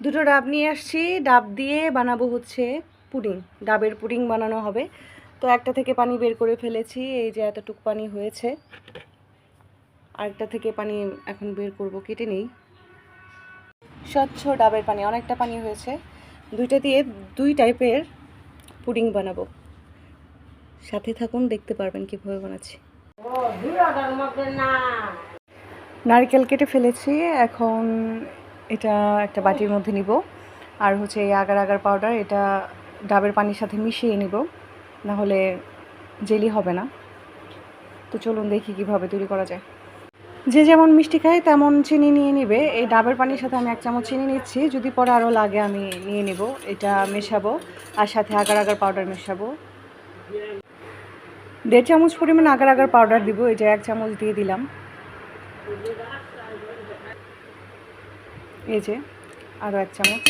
দুটো ডাব নিয়ে আসছি। ডাব দিয়ে বানাবো হচ্ছে পুডিং। ডাবের পুডিং বানানো হবে। তো একটা থেকে পানি বের করে ফেলেছি। এই যে এতটুক পানি হয়েছে। আরেকটা থেকে পানি এখন বের করব কেটে নেই। স্বচ্ছ ডাবের পানি অনেকটা পানি হয়েছে। দুইটা দিয়ে দুই টাইপের পুডিং বানাবো। সাথে থাকুন দেখতে পারবেন কীভাবে বানাচ্ছি। নারকেল কেটে ফেলেছি। এখন এটা একটা বাটির মধ্যে নিব। আর হচ্ছে এই আগার আগার পাউডার এটা ডাবের পানির সাথে মিশিয়ে নিব। না হলে জেলি হবে না। তো চলুন দেখি কীভাবে তৈরি করা যায়। যে যেমন মিষ্টি খায় তেমন চিনি নিয়ে নেবে। এই ডাবের পানির সাথে আমি এক চামচ চিনি নিচ্ছি। যদি পরে আরও লাগে আমি নিয়ে নিব। এটা মেশাবো আর সাথে আগার আগার পাউডার মেশাবো। দেড় চামচ পরিমাণ আগার আগার পাউডার দিব। এটা এক চামচ দিয়ে দিলাম। এই যে আরও এক চামচ।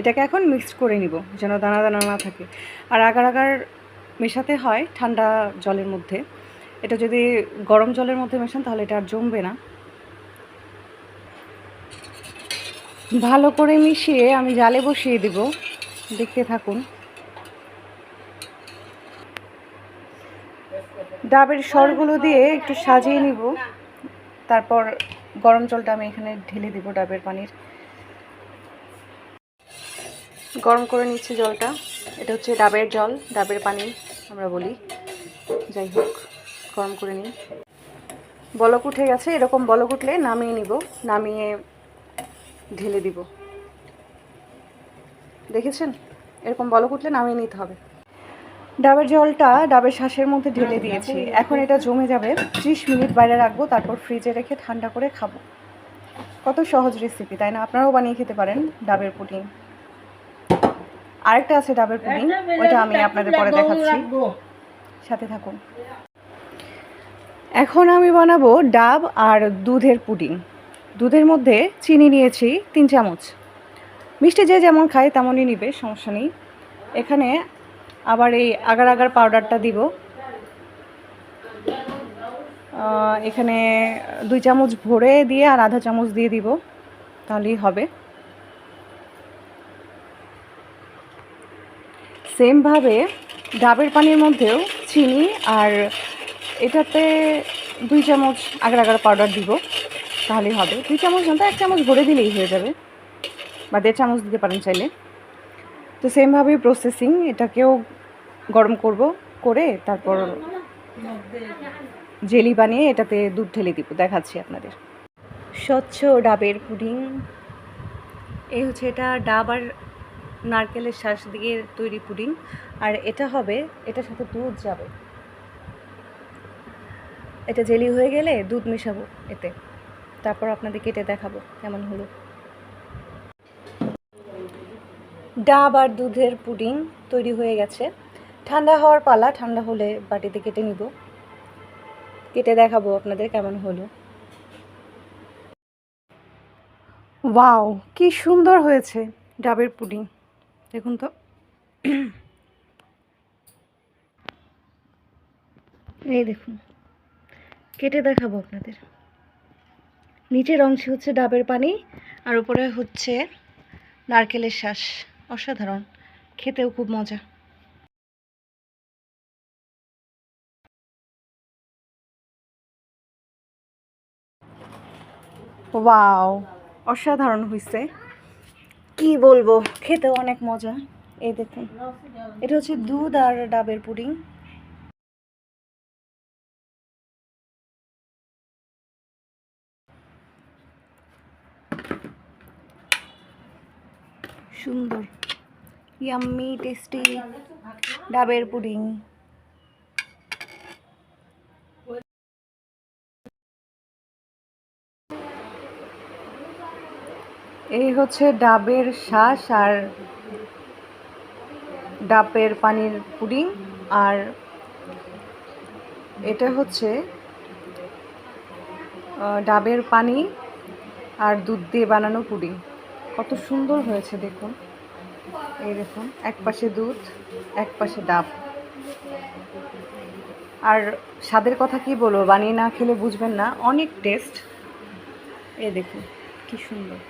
এটাকে এখন মিক্স করে নিব, যেন দানা দানা না থাকে। আর আগার আগার মেশাতে হয় ঠান্ডা জলের মধ্যে। এটা যদি গরম জলের মধ্যে মেশান, তাহলে এটা আর জমবে না। ভালো করে মিশিয়ে আমি জালে বসিয়ে দিব। দেখতে থাকুন। ডাবের সরগুলো দিয়ে একটু সাজিয়ে নিব। তারপর গরম জলটা আমি এখানে ঢেলে দেবো ডাবের পানির। গরম করে নিচ্ছি জলটা। এটা হচ্ছে ডাবের জল, ডাবের পানি আমরা বলি। যাই হোক, গরম করে নিই। বলক উঠে গেছে, এরকম বলক উঠলে নামিয়ে নিব, নামিয়ে ঢেলে দিব। দেখেছেন? এরকম বলক উঠলে নামিয়ে নিতে হবে। ডাবের জলটা ডাবের শ্বাসের মধ্যে ঢেলে দিয়েছি। এখন এটা জমে যাবে। ত্রিশ মিনিট বাইরে রাখব তারপর ফ্রিজে রেখে ঠান্ডা করে খাব। কত সহজ রেসিপি তাই না? আপনারাও বানিয়ে খেতে পারেন ডাবের পুডিং। আরেকটা আছে ডাবের পুডিং ওইটা আমি আপনাদের পরে দেখাচ্ছি। সাথে থাকুন। এখন আমি বানাবো ডাব আর দুধের পুডিং। দুধের মধ্যে চিনি নিয়েছি তিন চামচ। মিষ্টি যে যেমন খায় তেমনই নিবে সমস্যা নেই। এখানে আবার এই আগার আগার পাউডারটা দিব। এখানে দুই চামচ ভরে দিয়ে আর আধা চামচ দিয়ে দিব, তাহলেই হবে। সেমভাবে ডাবের পানির মধ্যেও চিনি আর এটাতে দুই চামচ আগার আগার পাউডার দিব, তাহলেই হবে। দুই চামচ না, এক চামচ ভরে দিলেই হয়ে যাবে, বা দেড় চামচ দিতে পারেন চাইলে। তো সেমভাবেই প্রসেসিং এটাকেও গরম করব, করে তারপর জেলি বানিয়ে এটাতে দুধ ঢেলে দিব, দেখাচ্ছি আপনাদের। স্বচ্ছ ডাবের পুডিং। এই হচ্ছে এটা ডাব আর নারকেলের শ্বাস দিয়ে তৈরি পুডিং। আর এটা হবে, এটার সাথে দুধ যাবে। এটা জেলি হয়ে গেলে দুধ মেশাবো এতে। তারপর আপনাদের কেটে দেখাবো কেমন হলো। ডাব আর দুধের পুডিং তৈরি হয়ে গেছে। ঠান্ডা হওয়ার পালা, ঠান্ডা হলে বাটিতে কেটে নিব। কেটে দেখাবো আপনাদের কেমন হলো। ওয়াও, কি সুন্দর হয়েছে ডাবের পুডিং। দেখুন তো। এই দেখুন, কেটে দেখাবো আপনাদের। নিচের অংশে হচ্ছে ডাবের পানি, আর উপরে হচ্ছে নারকেলের শ্বাস অসাধারণ, খেতেও খুব মজা। ওয়াও অসাধারণ হয়েছে কি বলব, খেতেও অনেক মজা। এই দেখুন, এটা হচ্ছে দুধ আর ডাবের পুডিং। সুন্দর ইয়াম্মি টেস্টি ডাবের পুডিং। এই হচ্ছে ডাবের শ্বাস আর ডাবের পানির পুডিং আর এটা হচ্ছে ডাবের পানি আর দুধ দিয়ে বানানো পুডিং। কত সুন্দর হয়েছে দেখুন। এই দেখুন, এক পাশে দুধ, এক পাশে ডাব। আর স্বাদের কথা কি বলব, বানিয়ে না খেলে বুঝবেন না, অনেক টেস্ট। এই দেখুন। কি সুন্দর।